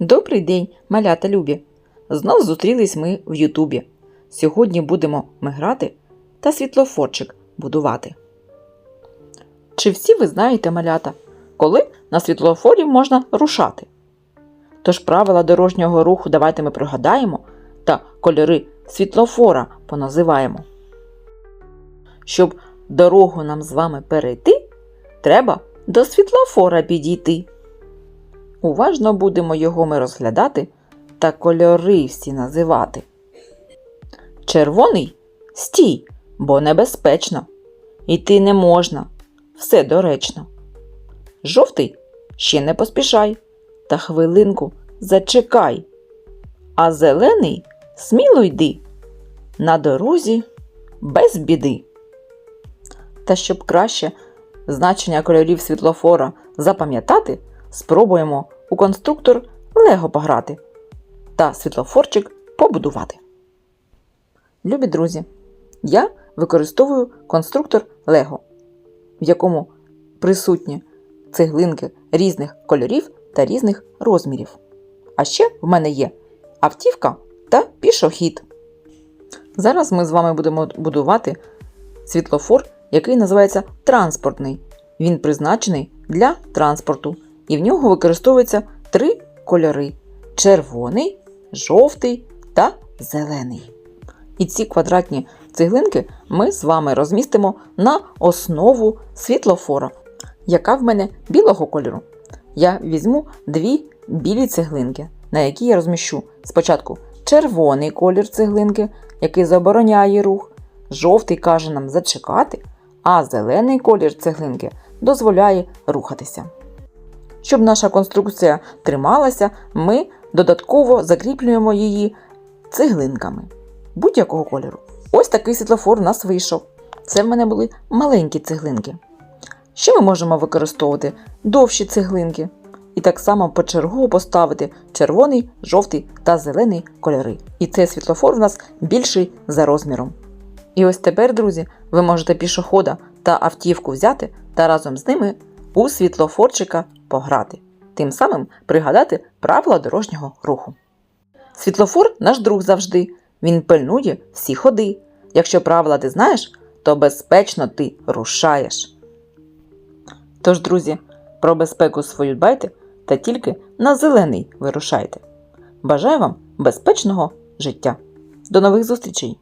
Добрий день, малята любі! Знов зустрілись ми в Ютубі. Сьогодні будемо ми грати та світлофорчик будувати. Чи всі ви знаєте, малята, коли на світлофорі можна рушати? Тож правила дорожнього руху давайте ми пригадаємо та кольори світлофора поназиваємо. Щоб дорогу нам з вами перейти, треба до світлофора підійти. Уважно будемо його ми розглядати та кольори всі називати. Червоний стій, бо небезпечно. Іти не можна, все доречно. Жовтий ще не поспішай, та хвилинку зачекай. А зелений сміло йди. На дорозі без біди. Та щоб краще значення кольорів світлофора запам'ятати, спробуємо у конструктор Лего пограти та світлофорчик побудувати. Любі друзі, я використовую конструктор Лего, в якому присутні цеглинки різних кольорів та різних розмірів. А ще в мене є автівка та пішохід. Зараз ми з вами будемо будувати світлофор, який називається транспортний. Він призначений для транспорту, і в нього використовуються три кольори: червоний, жовтий та зелений. І ці квадратні цеглинки ми з вами розмістимо на основу світлофора, яка в мене білого кольору. Я візьму дві білі цеглинки, на які я розміщу спочатку червоний колір цеглинки, який забороняє рух, жовтий каже нам зачекати, а зелений колір цеглинки дозволяє рухатися. Щоб наша конструкція трималася, ми додатково закріплюємо її цеглинками будь-якого кольору. Ось такий світлофор у нас вийшов. Це в мене були маленькі цеглинки. Ще ми можемо використовувати довші цеглинки. І так само почергово поставити червоний, жовтий та зелений кольори. І цей світлофор у нас більший за розміром. І ось тепер, друзі, ви можете пішохода та автівку взяти та разом з ними у світлофорчика пограти, тим самим пригадати правила дорожнього руху. Світлофор наш друг завжди, він пильнує всі ходи. Якщо правила ти знаєш, то безпечно ти рушаєш. Тож, друзі, про безпеку свою дбайте та тільки на зелений вирушайте. Бажаю вам безпечного життя. До нових зустрічей!